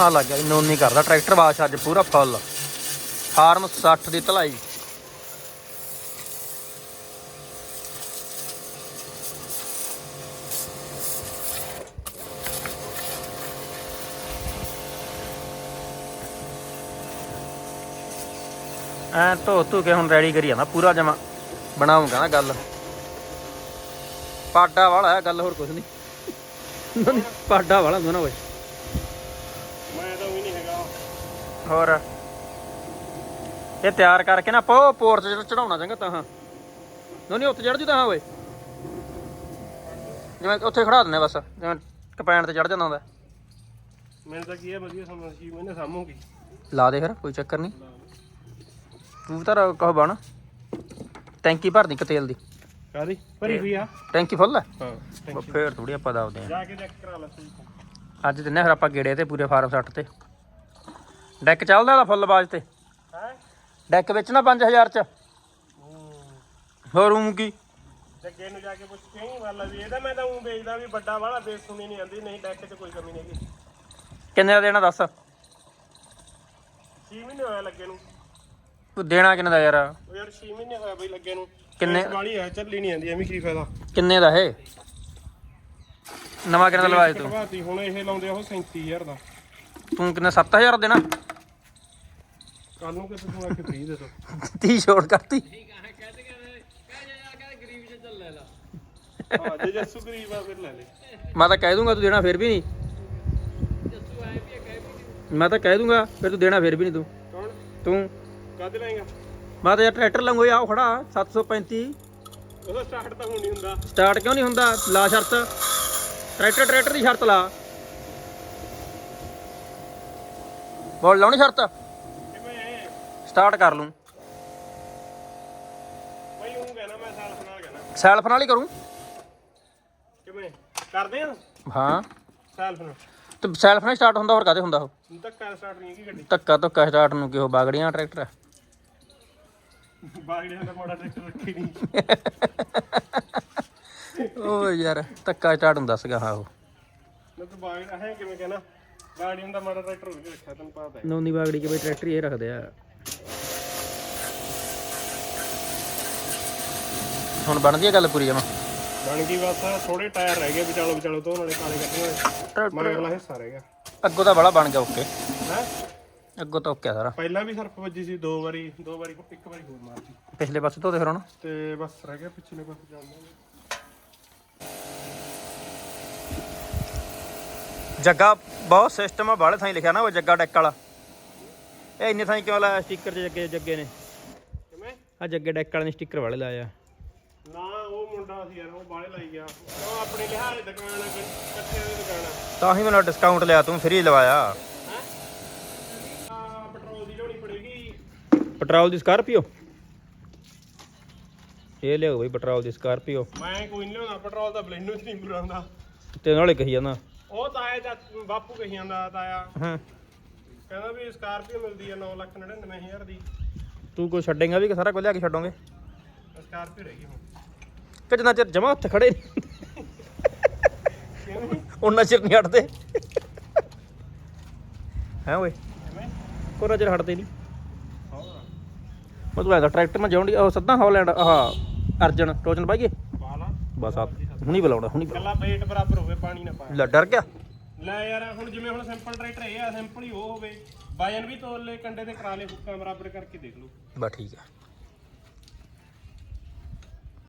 ਆ ਲੱਗ ਗਿਆ ਨੋਨ ਨਹੀਂ ਕਰਦਾ। ਟਰੈਕਟਰ ਵਾਸ਼ ਅੱਜ ਪੂਰਾ ਫੁੱਲ। ਫਾਰਮ 60 ਦੀ ਧਲਾਈ। ਐ ਧੋ ਧੂ ਕੇ ਹੁਣ ਰੈਡੀ ਕਰੀ ਜਾਂਦਾ ਪੂਰਾ ਜਮਾ। ਬਣਾਉਂਗਾ ਨਾ ਗੱਲ। ਪਾਡਾ ਵਾਲਾ ਹੈ, ਗੱਲ ਹੋਰ ਕੁਝ ਨਹੀਂ। ਪਾਡਾ ਵਾਲਾ ਹੁੰਦਾ ਨਾ ਓਏ ਮੈਂ ਤਾਂ ਵੀ ਨਹੀਂ ਹੈਗਾ। ਹੋਰ? ਇਹ ਤਿਆਰ ਕਰਕੇ ਨਾ ਪੋ ਪੋਰਚ ਚ ਚੜਾਉਣਾ ਚੰਗਾ ਤਾਂ ਹਾਂ। ਨਹੀਂ ਉੱਥੇ ਚੜ ਜੂ ਤਾਂ ਓਏ। ਜਿਵੇਂ ਉੱਥੇ ਖੜਾ ਦਿੰਦੇ ਬਸ ਜਿਵੇਂ ਕਪੈਣ ਤੇ ਚੜ ਜਾਂਦਾ ਹੁੰਦਾ। ਮੈਨੂੰ ਤਾਂ ਕੀ ਹੈ ਵਧੀਆ ਸਮਝ ਸੀ ਮੈਨੇ ਸਾਮੂਗੀ ਲਾ ਦੇ ਫਿਰ ਕੋਈ ਚੱਕਰ ਨਹੀਂ। ਤੂੰ ਤਾਂ ਕਹੋ ਬਣ। ਟੈਂਕੀ ਭਰ ਦੀ ਤੇਲ ਦੀ। ਕਾਦੀ ਭਰੀ ਹੋਈ ਆ। ਟੈਂਕੀ ਫੁੱਲ ਹੈ ਹਾਂ ਫੇਰ ਥੋੜੀ ਆਪਾਂ ਦੱਸਦੇ ਆ। ਜਾ ਕੇ ਚੈੱਕ ਕਰਾ ਲੈ ਤੂੰ। ਅੱਜ ਦਿੰਨੇ ਫਿਰ ਆਪਾਂ ਗੇੜੇ ਤੇ ਪੂਰੇ ਫਾਰਮ 60 ਤੇ। ਡੈਕ ਚੱਲਦਾ ਦਾ ਫੁੱਲ ਬਾਜ ਤੇ। ਹੈ? ਡੈਕ ਵਿੱਚ ਨਾ 5000 ਚ। ਹੋਰ ਰੂਮ ਕੀ? ਜੱਗੇ ਨੂੰ ਜਾ ਕੇ ਪੁੱਛ ਕੇ ਹੀ ਵਾਲਾ ਵੀ ਇਹਦਾ ਮੈਂ ਤਾਂ ਉਹ ਵੇਚਦਾ ਵੀ ਵੱਡਾ ਵਾਲਾ ਬੇਸ ਸੁਣੀ ਨਹੀਂ ਆਂਦੀ ਨਹੀਂ ਡੈਕ 'ਚ ਕੋਈ ਕਮੀ ਨਹੀਂ ਹੈਗੀ। ਕਿੰਨੇ ਦਾ ਦੇਣਾ ਦੱਸ? 6 ਮਹੀਨੇ ਹੋਇਆ ਲੱਗੇ ਨੂੰ। ਤੂੰ ਦੇਣਾ ਕਿੰਨੇ ਦਾ ਯਾਰ? ਉਹ ਯਾਰ 6 ਮਹੀਨੇ ਹੋਇਆ ਬਈ ਲੱਗੇ ਨੂੰ। ਕਿੰਨੇ- ਬੇਸ ਵਾਲੀ ਹੈ ਚੱਲੀ ਨਹੀਂ ਆਂਦੀ ਐਵੇਂ ਕੀ ਫਾਇਦਾ। ਕਿੰਨੇ ਦਾ ਇਹ? ਨਵਾਂ ਕਿੰਨੇ ਦਾ ਲਵਾਇਆ ਤੂੰ? ਕਟਵਾਤੀ ਹੁਣ ਇਹ ਲਾਉਂਦੇ ਆ ਉਹ 37000 ਦਾ। ਤੂੰ ਕਿੰਨੇ 7000 ਦੇਣਾ? ਕੱਲ ਨੂੰ ਕਿਸੇ ਨੂੰ ਆ ਕੇ ਫ੍ਰੀ ਦੇ ਦੋ। 30 ਛੋੜ ਕਰਤੀ। ਹਾਂ ਜੇ ਜੱਸੂ ਗਰੀਬ ਆ ਫਿਰ ਲੈ ਲੈ। ਮੈਂ ਤਾਂ ਕਹਿ ਦੂੰਗਾ ਤੂੰ ਦੇਣਾ ਫਿਰ ਵੀ ਨਹੀਂ। ਮੈਂ ਤਾਂ ਕਹਿ ਦੂੰਗਾ ਫਿਰ ਤੂੰ ਦੇਣਾ ਫਿਰ ਵੀ ਨਹੀਂ ਤੂੰ। ਕੌਣ? ਤੂੰ। ਕਦ ਲੈਂਗਾ ਮੈਂ ਤਾਂ ਯਾਰ ਟਰੈਕਟਰ ਲੰਗੋ ਆਓ ਖੜਾ 735 ਉਹਦਾ ਸਟਾਰਟ ਤਾਂ ਹੁਣ ਹੁੰਦਾ। ਸਟਾਰਟ ਕਿਉਂ ਨਹੀਂ ਹੁੰਦਾ? ਲਾ ਸ਼ਰਤ। ਟਰੈਕਟਰ ਟਰੈਕਟਰ ਦੀ ਸ਼ਰਤ ਲਾ। ਬੋਲ ਲਾਉਣੀ ਸ਼ਰਤ? ਕਿਵੇਂ ਸਟਾਰਟ ਕਰ ਲੂੰ। ਬਈ ਉਹ ਕਹਿਣਾ ਮੈਂ ਸਾਲ ਨਾਲ ਕਹਿਣਾ। ਸੈਲਫ ਨਾਲ ਹੀ ਕਰੂੰ। ਕਿਵੇਂ? ਕਰਦੇ ਆ? ਹਾਂ। ਸੈਲਫ ਨਾਲ। ਤੇ ਸੈਲਫ ਨਾਲ ਸਟਾਰਟ ਹੁੰਦਾ ਹੋਰ ਕਾਦੇ ਹੁੰਦਾ ਉਹ? ਤੱਕ ਸਟਾਰਟ ਨਹੀਂ ਹੈਗੀ ਗੱਡੀ। ਧੱਕਾ ਧੱਕਾ ਸਟਾਰਟ ਨੂੰ ਕਿਹੋ ਬਾਗੜੀਆਂ ਟਰੈਕਟਰ। ਬਾਗੜਿਆਂ ਦਾ ਮਾੜਾ ਟਰੈਕਟਰ ਰੱਖੀ ਨਹੀਂ ਓ ਯਾਰ ਧੱਕਾ ਸਟਾਰਟ ਹੁੰਦਾ ਸੀਗਾ ਹਾਂ ਉਹ। ਮੈਂ ਤਾਂ ਬਾਗੜ ਹੈ ਕਿਵੇਂ ਕਹਿਣਾ? ਬਾਗੜਿਆਂ ਦਾ ਮਾੜਾ ਟਰੈਕਟਰ ਵੀ ਰੱਖਿਆ ਤੈਨੂੰ ਪਤਾ ਹੈ। ਨੌਨੀ ਬਾਗੜੀ ਕੇ ਬਈ ਟਰੈਕਟਰ ਹੀ ਇਹ ਰੱਖਦੇ ਆ। ਹੁਣ ਬਣਦੀ ਆ ਗੱਲ ਪੂਰੀ ਜਮਾ? ਬਣ ਗਈ ਬਸ ਥੋੜੇ ਟਾਇਰ ਰਹਿ ਗਏ ਵਿਚਾਲੋ ਵਿਚਾਲੋ ਤੋਂ ਨਾਲੇ ਕਾਲੇ ਕੱਢੇ ਹੋਏ। ਮਗਰਲਾ ਹਿੱਸਾ ਰਹਿ ਗਿਆ। ਅੱਗੋਂ ਤਾਂ ਬੜਾ ਬਣ ਗਿਆ ਓਕੇ। ਹੈ? ਅੱਗੋਂ ਤਾਂ ਓਕੇ ਆ ਸਾਰਾ। ਪਹਿਲਾਂ ਵੀ ਸਰਫ ਵੱਜੀ ਸੀ ਦੋ ਵਾਰੀ ਦੋ ਵਾਰੀ ਇੱਕ ਵਾਰੀ ਹੋਰ ਮਾਰਤੀ। ਪਿਛਲੇ ਪਾਸੇ ਧੋਦੇ ਫਿਰ ਹੁਣ? ਤੇ ਬਸ ਰਹਿ ਗਿਆ ਪਿਛਲੇ ਪਾਸੇ ਜਾਂਦਾ ਜੱਗਾ ਬਹੁਤ ਸਿਸਟਮ ਆ ਬਾਹਲੇ ਥਾਈ ਲਿਖਿਆ ਨਾ ਉਹ ਜੱਗਾ ਡੈਕ ਵਾਲਾ। ਇਹ ਇੰਨੇ ਥਾਈ ਕਿਉਂ ਲਾਇਆ ਸਟicker ਚ ਜੱਗੇ ਜੱਗੇ ਨੇ? ਕਿਵੇਂ? ਆ ਜੱਗੇ ਡੈਕ ਵਾਲੇ ਨੇ ਸਟicker ਵਾਲੇ ਲਾਇਆ। ਨਾ ਉਹ ਮੁੰਡਾ ਸੀ ਯਾਰ ਉਹ ਬਾਹਲੇ ਲਾਈ ਗਿਆ। ਉਹ ਆਪਣੀ ਲਿਹਾਜ਼ ਦੁਕਾਨ ਆ ਕੱਠਿਆਂ ਦੀ ਦੁਕਾਨ ਆ। ਤਾਂ ਹੀ ਮੈਨੂੰ ਡਿਸਕਾਊਂਟ ਲਿਆ ਤੂੰ ਫ੍ਰੀ ਲਵਾਇਆ। ਪੈਟਰੋਲ ਦੀ ਲਿਆਉਣੀ ਪੜੇਗੀ ਪੈਟਰੋਲ ਦੀ ਸਕਾਰਪੀਓ ਇਹ ਲਿਓ ਬਈ ਪੈਟਰੋਲ ਦੀ ਸਕਾਰਪੀਓ ਮੈਂ ਕੋਈ ਨਹੀਂ ਲਿਆਉਂਦਾ ਪੈਟਰੋਲ ਤਾਂ ਬਲੈਨੋ ਚ ਨਹੀਂ ਪੂਰਾ ਹੁੰਦਾ ਤੇ ਨਾਲੇ ਕਹੀ ਜਾਂਦਾ। ਉਹ ਤਾਇਆ ਦਾ ਬਾਪੂ ਕਹੀ ਜਾਂਦਾ ਤਾਇਆ। ਹਾਂ। ਕਹਿੰਦਾ ਵੀ ਸਕਾਰਪੀਓ ਮਿਲਦੀ ਆ 9 ਲੱਖ 99000 ਦੀ। ਤੂੰ ਕੋਈ ਛੱਡੇਗਾ ਵੀ ਕਿ ਸਾਰਾ ਕੁਝ ਲਿਆ ਕੇ ਛੱਡੋਗੇ? ਸਕਾਰਪੀਓ ਰਹਿ ਗਈ ਹੁਣ। ਕਿ ਜਿੰਨਾ ਚਿਰ ਜਮਾ ਹੱਥ ਖੜੇ ਕਿਵੇਂ ਉਹਨਾਂ ਚਿਰ ਨਹੀਂ ਹਟਦੇ। ਹੈ ਓਏ? ਕਿਵੇਂ? ਕੋਨਾ ਚਿਰ ਹਟਦੇ ਨਹੀਂ। ਹੋਰ? ਮੈਂ ਤੂੰ ਐਦਾ ਟਰੈਕਟਰ ਨਾਲ ਜਾਉਂਦੀ ਉਹ ਸੱਦਾ ਹਾਲੈਂਡ ਆਹ ਅਰਜਨ ਟੋਚਨ ਪਾਈਏ ਬਾਲਾ। ਬਸ ਆ ਹੁਣੀ ਬੁਲਾਉਣਾ ਹੁਣੀ ਕੱਲਾ weight ਬਰਾਬਰ ਹੋਵੇ ਪਾਣੀ ਨਾ ਪਾਏ ਲੈ ਡਰ ਗਿਆ? ਲੈ ਯਾਰ ਹੁਣ ਜਿਵੇਂ ਹੁਣ ਸਿੰਪਲ ਟਰੈਕਟਰ ਇਹ ਆ ਸਿੰਪਲ ਹੀ ਉਹ ਹੋਵੇ। ਵਜਨ ਵੀ ਤੋਲ ਲੈ ਕੰਡੇ ਤੇ ਕਰਾ ਲੈ ਹੁੱਕਾਂ ਬਰਾਬਰ ਕਰਕੇ ਦੇਖ ਲਓ। ਬਸ ਠੀਕ ਆ।